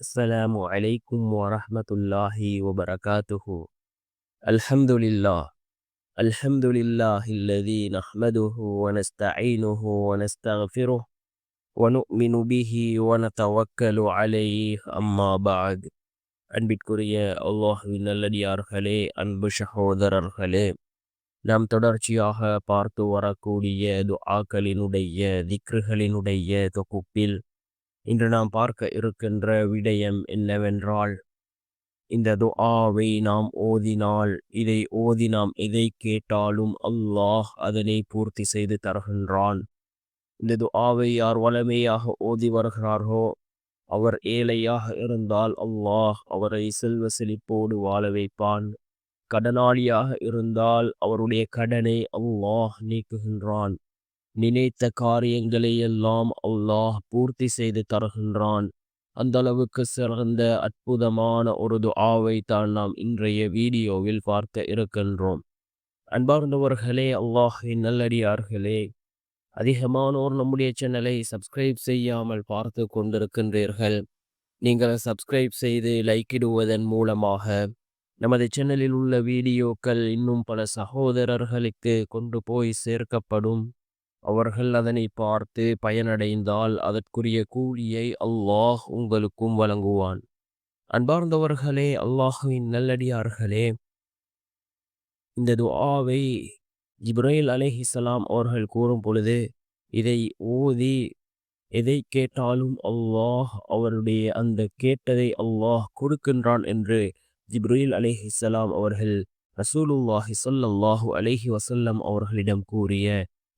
السلام عليكم ورحمة الله وبركاته الحمد لله الحمد لله الذي نحمده ونستعينه ونستغفره ونؤمن به ونتوكل عليه أما بعد அன்பிற்குரிய அல்லாஹுவின் நல்லடியார்களே அன்பு சகோதரர்களே நாம் தொடர்ச்சியாக பார்த்து வரக்கூடிய துஆக்களினுடைய திக்ருகளினுடைய தொகுப்பில் இன்று நாம் பார்க்க இருக்கின்ற விடயம் என்னவென்றால் இந்த துஆவை நாம் ஓதினால் இதை ஓதி நாம் எதை கேட்டாலும் அல்லாஹ் அதனை பூர்த்தி செய்து தருகின்றான். இந்த துஆவை யார் வளமையாக ஓதி வருகிறார்களோ அவர் ஏழையாக இருந்தால் அல்லாஹ் அவரை செல்வ செழிப்போடு வாழ வைப்பான். கடனாளியாக இருந்தால் அவருடைய கடனை அல்லாஹ் நீக்குகின்றான். நினைத்த காரியங்களை எல்லாம் அல்லாஹ் பூர்த்தி செய்து தருகின்றான். அந்த அளவுக்கு சிறந்த அற்புதமான ஒரு துஆவை தான் நாம் இன்றைய வீடியோவில் பார்க்க இருக்கின்றோம். அன்பார்ந்தவர்களே அல்லாஹின் நல்லடியார்களே அதிகமானோர் நம்முடைய சேனலை சப்ஸ்கிரைப் செய்யாமல் பார்த்து கொண்டிருக்கின்றீர்கள். நீங்கள் சப்ஸ்கிரைப் செய்து லைக்கிடுவதன் மூலமாக நமது சேனலில் உள்ள வீடியோக்கள் இன்னும் பல சகோதரர்களுக்கு கொண்டு போய் சேர்க்கப்படும். அவர்கள் அதனை பார்த்து பயனடைந்தால் அதற்குரிய கூலியை அல்லாஹ் உங்களுக்கும் வழங்குவான். அன்பார்ந்தவர்களே அல்லாஹுவின் நல்லடியார்களே இந்த துஆவை ஜிப்ரைல் அலைஹிஸ்ஸலாம் அவர்கள் கூறும் பொழுது இதை ஓதி எதை கேட்டாலும் அல்லாஹ் அவருடைய அந்த கேட்டதை அல்லாஹ் கொடுக்கின்றான் என்று ஜிப்ரீல் அலைஹிஸ்ஸலாம் அவர்கள் ரசூலுல்லாஹி சொல்லல்லாஹு அலேஹி வசல்லம் அவர்களிடம் கூறிய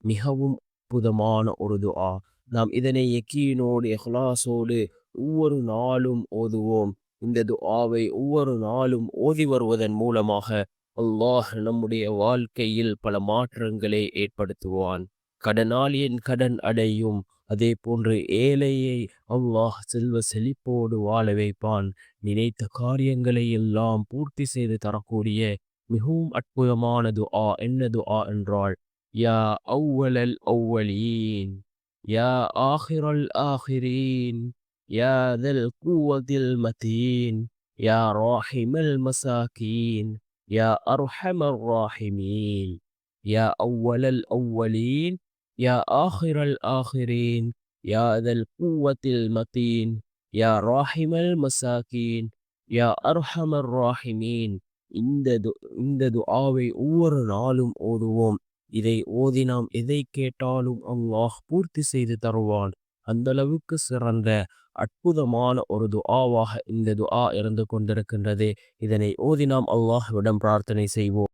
மிகவும் அற்புதமான ஒரு துஆ நாம் இதனை யக்கீனோடு எஹ்லாசோடு ஒவ்வொரு நாளும் ஓதுவோம். இந்த துஆவை ஒவ்வொரு நாளும் ஓதி வருவதன் மூலமாக அல்லாஹ் நம்முடைய வாழ்க்கையில் பல மாற்றங்களை ஏற்படுத்துவான். கடனாளியின் கடன் அடையும். அதே போன்று ஏழையை அல்லாஹ் செல்வ செழிப்போடு வாழ வைப்பான். நினைத்த காரியங்களை எல்லாம் பூர்த்தி செய்து தரக்கூடிய மிகவும் அற்புதமானது ஆ. என்னது ஆ? என்றால் யா அவ்வலல் அவ்வலீன் யா ஆஹிரல் ஆஹிரீன் யா தல் குவதில் மதீன் யா ராஹிமல் மசாக்கீன் யா அர்ஹமர் ராஹிமீன் யா அவ்வலல் அவ்வலீன் யா ஆஹிரல் ஆஹிரீன் யா தல் குவத்தில் மதீன் யா ராஹிமல் மசாக்கீன் யா அர்ஹமர் ராஹிமீன் இந்த து இந்த துஆவை ஒவ்வொரு நாளும் ஓதுவோம் இதை ஓதி நாம் எதை கேட்டாலும் அல்லாஹ் பூர்த்தி செய்து தருவான். அந்த அளவுக்கு சிறந்த அற்புதமான ஒரு துஆவாக இந்த துஆ இருந்து கொண்டிருக்கின்றது. இதனை ஓதி நாம் அல்லாஹ்விடம் பிரார்த்தனை செய்வோம்.